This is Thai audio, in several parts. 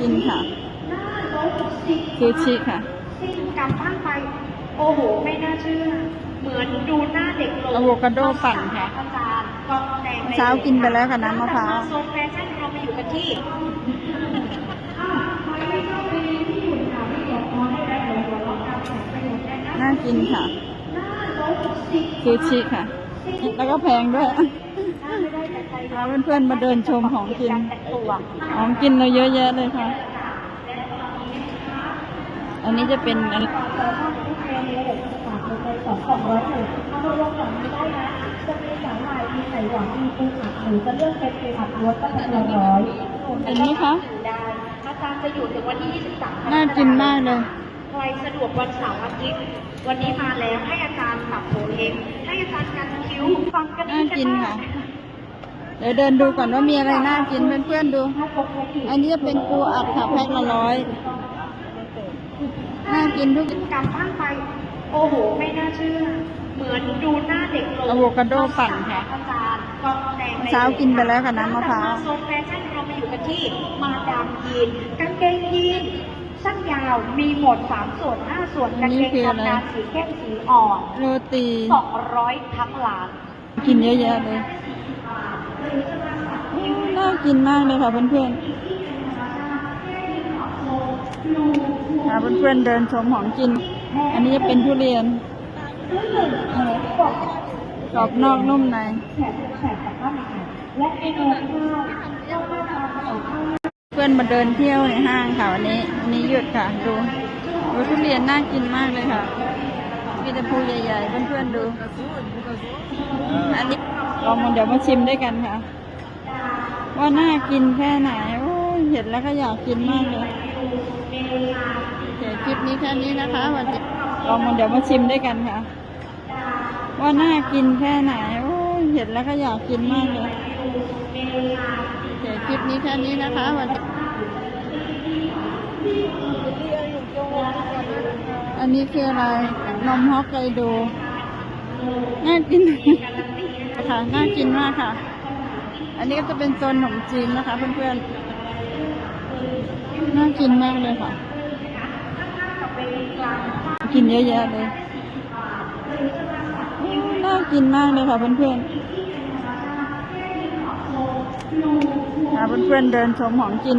กินค่ะซูชิค่ะกลับบ้านไป โอ้โห ไม่น่าเชื่อ เหมือนดูหน้าเด็กลงอะโวคาโดปั่นค่ะอาจารย์กองแดงเช้ากินไปแล้วค่ะน้ำมะพร้าวโซนแฟชั่นเรามาอยู่กันที่น่ากินค่ะซูชิค่ะ แล้วก็แพงด้วย พาเพื่อนๆมาเดินชมของกิน ของกินเราเยอะแยะเลยค่ะ อันนี้จะเป็นอะไรอันนี้คะอาจารย์จะอยู่ถึงวันที่ 23น่ากินมากเลย ใครสะดวกวันเสาร์อาทิตย์ วันนี้มาแล้วให้อาจารย์ปรับโผเองให้อาจารย์กันคิ้วฟังกันน่ากินค่ะ เดี๋ยวเดินดูก่อนว่ามีอะไรน่ากินเพื่อนๆดู อันนี้จะเป็นปูอัดค่ะแพ็คละร้อยน่ากินทุกกลับบ้านไป โอ้โห ไม่น่าเชื่อ เหมือนดูหน้าเด็กลงอะโวคาโดปั่นค่ะอาจารย์กองแดงเช้ากินไปแล้วค่ะน้ำมะพร้าวโซนแฟชั่นเรามาอยู่กันที่มาดามยีนกางเกงยีนสั้นยาวมีหมดสามส่วนห้าส่วนกางเกงทำงานสีเข้มสีอ่อนโรตีสองร้อยทั้งร้านกินเยอะแยะเลย น่ากินมากเลยค่ะเพื่อนๆพาเพื่อนๆเดินชมของกิน อันนี้จะเป็นทุเรียนกรอบนอกนุ่มในเพื่อนมาเดินเที่ยวในห้างค่ะวันนี้วันนี้หยุดค่ะดูดูทุเรียนน่ากินมากเลยค่ะมีแต่ภูใหญ่ๆเพื่อนๆดูอันนี้ ลองมาเดี๋ยวมาชิมด้วยกันค่ะ ว่าน่ากินแค่ไหนโอ้เห็นแล้วก็อยากกินมากเลยเดี๋ยวคลิปนี้แค่นี้นะคะวันนี้ลองมาเดี๋ยวมาชิมด้วยกันค่ะ ว่าน่ากินแค่ไหนโอ้เห็นแล้วก็อยากกินมากเลยเดี๋ยวคลิปนี้แค่นี้นะคะวันนี้อันนี้คืออะไรนมฮอกไกโดน่ากิน ค่ะ น่ากินมากค่ะ อันนี้ก็จะเป็นโซนขนมจีนนะคะเพื่อนๆ น่ากินมากเลยค่ะ กินเยอะแยะเลย น่ากินมากเลยค่ะเพื่อนๆพาเพื่อนๆเดินชมของกิน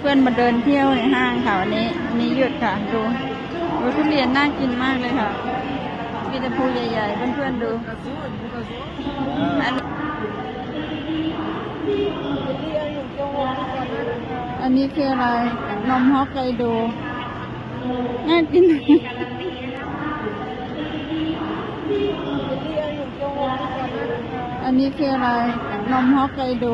เพื่อนมาเดินเที่ยวในห้างค่ะวันนี้วันนี้หยุดค่ะ ดูดูทุเรียนน่ากินมากเลยค่ะมีแต่ภูใหญ่ๆ เพื่อนๆดูอันนี้อันนี้คืออะไร นมฮอกไกโดน่ากินอันนี้คืออะไร นมฮอกไกโด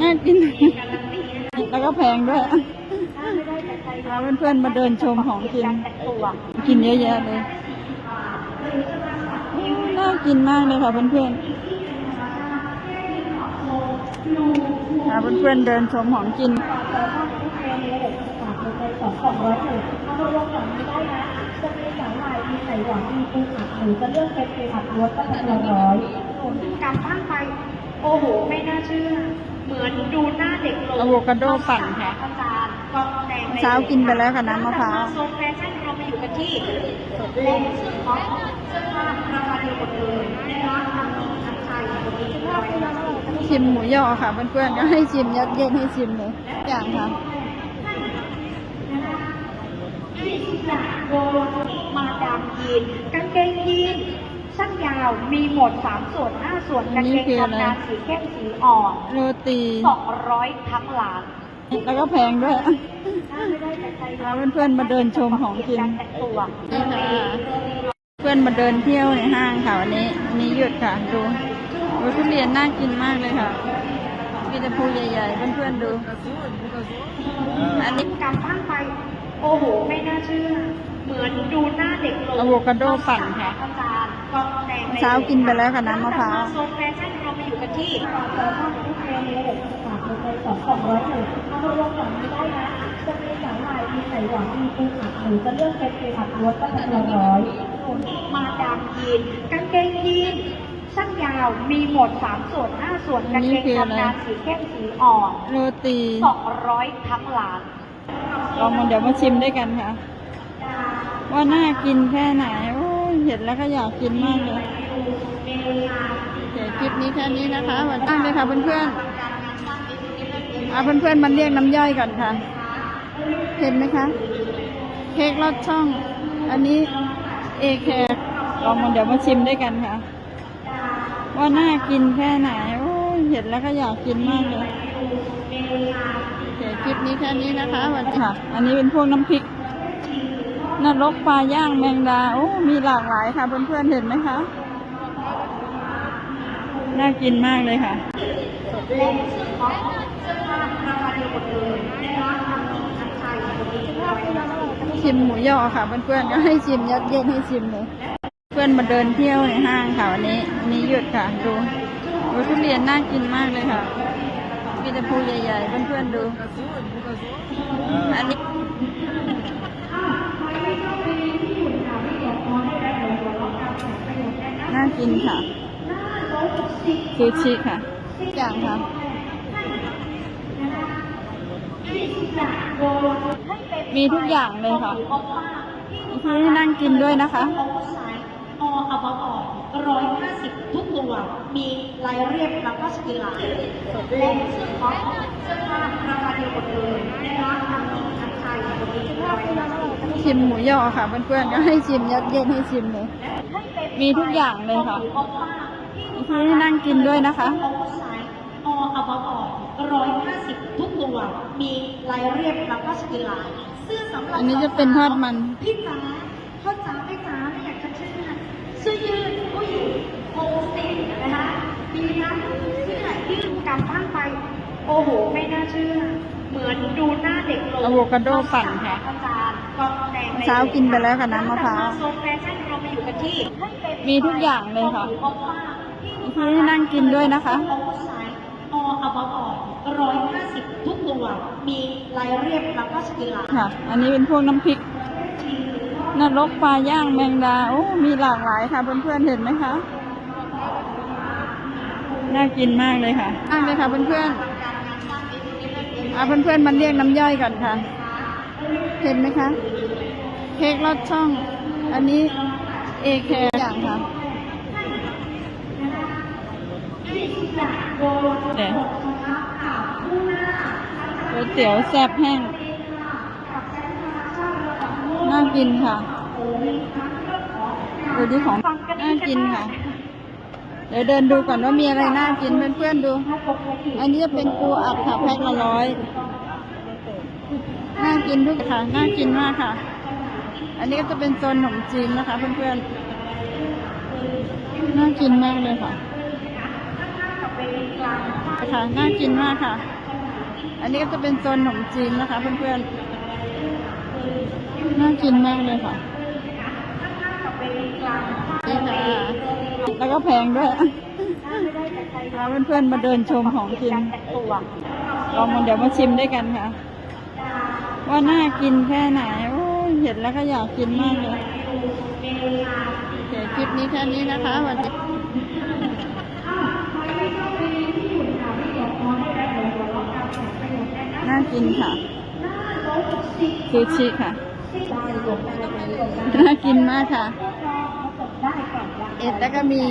น่ากิน แล้วก็แพงด้วยพาเพื่อนๆมาเดินชมของกิน กินเยอะแยะเลย น่ากินมากเลยค่ะเพื่อนๆพาเพื่อนๆเดินชมของกินกลับบ้านไป โอ้โห ไม่น่าเชื่อ เหมือนดูหน้าเด็กลงอะโวคาโดปั่นค่ะอาจารย์กองแดงเช้ากินไปแล้วค่ะน้ำมะพร้าวโซนแฟชั่นเรามาอยู่กันที่เล่นเพราะเสื้อผ้าราคาเดียวหมดเลยนะคะทั้งหญิงทั้งชายอยู่ตรงนี้ด้วยชิมหมูยอค่ะเพื่อนๆก็ให้ชิมยัดเย็นให้ชิมเลยทุกอย่างค่ะมาดามยีนกางเกงยีน สั้นยาวมีหมดสามส่วนห้าส่วนกางเกงทำงานสีเข้มสีอ่อนโรตีสองร้อยทั้งร้านแล้วก็แพงด้วยพาเพื่อนๆมาเดินชมของกินแต่งตัวนี่ค่ะเพื่อนมาเดินเที่ยวในห้างค่ะวันนี้วันนี้หยุดค่ะดูดูอ้ทุเรียนน่ากินมากเลยค่ะมีแต่ภูใหญ่ๆเพื่อนๆดู อันนี้การตั้งไป โอ้โห ไม่น่าเชื่อ เหมือนดูหน้าเด็กลงอะโวคาโดปั่นค่ะ เช้ากินไปแล้วค่ะน้ำมะพร้าวโซนแฟชั่นเรามาอยู่กันที่เติมว่าเมนูฝากไปสองร้อยหนึ่งเอาลงฝั่งนี้ได้นะจะมีสาหร่ายมีไข่หวานมีปูอัดหรือจะเลือกเป็นปูอัดรสก็เป็นร้อยมาดามยีนกางเกงยีนสั้นยาวมีหมดสามส่วนห้าส่วนกางเกงทำงานสีเข้มสีอ่อนโรตีสองร้อยทั้งร้านลองมาเดี๋ยวมาชิมด้วยกันค่ะ ว่าน่ากินแค่ไหน ยเห็นแล้วก็อยากกินมากเลยเดี๋ยวคลิปนี้แค่นี้นะคะวันตั้เลยค่ะเพื่อนๆเอาเพื่อนๆมันเรียกน้ำย่อยก่อนค่ะ เห็นไหมคะ เค้กลอดช่อง อันนี้เอแคร์ลองมาเดี๋ยวมาชิมด้วยกันค่ะ ว่าน่ากินแค่ไหน โอ้ยเห็นแล้วก็อยากกินมากเลยเดี๋ยวคลิปนี้แค่นี้นะคะวันค่ะ อันนี้เป็นพวกน้ำพริก นรกปลาย่างแมงดา โอ้ มีหลากหลายค่ะเพื่อนๆเห็นไหมคะ น่ากินมากเลยค่ะและเสื้อคอสเสื้อผ้าราคาเดียวหมดเลยนะคะทั้งหญิงทั้งชายวันนี้เสื้อผ้าเสื้อผ้าชิมหมูยอค่ะเพื่อนๆก็ให้ชิมยัดเย็นให้ชิมเลยเพื่อนมาเดินเที่ยวในห้างค่ะวันนี้วันนี้หยุดค่ะดูดูทุเรียนน่ากินมากเลยค่ะมีแต่ภูใหญ่ๆเพื่อนๆดูอันนี้ น่ากินค่ะซูชิค่ะทุกอย่างค่ะมีทุกอย่างเลยค่ะมีที่ให้นั่งกินด้วยนะคะโอเวอร์ไซส์อออัลบั้มออกร้อยห้าสิบทุกตัว มีลายเรียบแล้วก็สกิลลายและเสื้อคอสเสื้อผ้าราคาเดียวหมดเลยนะคะทั้งหญิงทั้ง ชายวันนี้เสื้อผ้าเสื้อผ้าชิมหมูยอค่ะเพื่อนๆก็ให้ชิมยัดเย็นให้ชิมเลย มีทุกอย่างเลยค่ะมีที่ให้นั่งกินด้วยนะคะโอเวอร์ไซส์อออัลบั้มออกร้อยห้าสิบทุกตัวมีลายเรียบแล้วก็สกิลลายเสื้อสำหรับอันนี้จะเป็นทอดมันพี่จ๋าพ่อจ๋าแม่จ๋าไม่อยากจะเชื่อเสื้อยืดผู้หญิงโฮสเตสนะคะมีทั้งเสื้อยืดกำข้างไป โอ้โห ไม่น่าเชื่อ เหมือนดูหน้าเด็กลงอะโวคาโดปั่นค่ะอาจารย์กองแดงในเช้ากินไปแล้วค่ะน้ำมะพร้าว โซนแฟชั่นเรามาอยู่กันที่มีทุกอย่างเลยค่ะโอป้ามีที่ให้นั่งกินด้วยนะคะโอเวอร์ไซส์อออัลบั้มออกร้อยห้าสิบทุกตัว มีลายเรียบแล้วก็สกิลลายค่ะ อันนี้เป็นพวกน้ำพริกนรกปลาย่างแมงดา โอ้ มีหลากหลายค่ะเพื่อนๆเห็นไหมคะ น่ากินมากเลยค่ะมากเลยค่ะเพื่อนๆเอาเพื่อนๆมันเรียกน้ำย่อยก่อนค่ะ เห็นไหมคะ เค้กลอดช่อง อันนี้เอแคร์อย่างค่ะเดี๋ยวก๋วยเตี๋ยวแซ่บแห้ง น่ากินค่ะดูที่ของน่ากินค่ะ เดี๋ยวเดินดูก่อนว่ามีอะไรน่ากินเพื่อนๆดู อันนี้จะเป็นปูอัดค่ะแพ็คละร้อยน่ากินทุกค่ะน่ากินมากค่ะ อันนี้ก็จะเป็นโซนขนมจีนนะคะ เพื่อนๆ น่ากินมากเลยค่ะค่ะน่ากินมากค่ะ อันนี้ก็จะเป็นโซนขนมจีนนะคะ เพื่อนๆ น่ากินมากเลยค่ะนี่ค่ะ แล้วก็แพงด้วยพาเพื่อนๆมาเดินชมของกินลองมาเดี๋ยวมาชิมด้วยกันค่ะ ว่าน่ากินแค่ไหนโอ้ยเห็นแล้วก็อยากกินมากเลยเดี๋ยวคลิปนี้แค่นี้นะคะสวันนี้น่ากินค่ะซูชิค่ะ น่ากินมากค่ะ เอ็ดแล้วก็มี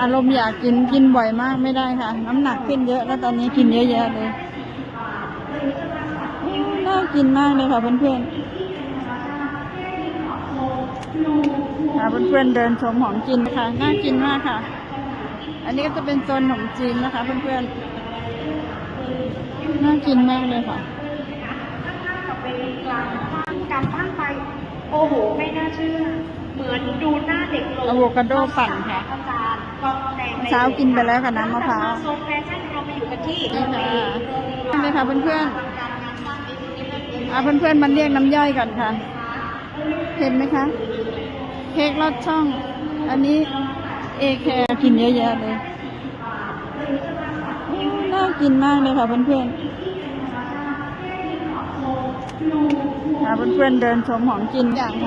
อารมณ์อยากกินกินบ่อยมากไม่ได้ค่ะ น้ำหนักขึ้นเยอะแล้วตอนนี้กินเยอะแยะเลยน่ากินมากเลยค่ะเพื่อนๆค่ะเพื่อนๆเดินชมของกินนะคะน่ากินมากค่ะ อันนี้ก็จะเป็นโซนขนมจีนนะคะเพื่อนๆน่ากินมากเลยค่ะการตั้งไป โอ้โห ไม่น่าเชื่อ เหมือนดูหน้าเด็กลงอะโวคาโดปั่นค่ะอาจารย์เช้ากินไปแล้วกับน้ำมะพร้าวโซนแฟชั่นเรามาอยู่กันที่นี่ค่ะนี่เลยค่ะเพื่อนๆเอาเพื่อนๆมันเรียกน้ำย่อยก่อนค่ะ เห็นไหมคะ เค้กลอดช่อง อันนี้เอแคร์กินเยอะแยะเลยโอ้น่ากินมากเลยค่ะเพื่อนๆค่ะเพื่อนๆเดินชมของกินอย่างค่ะ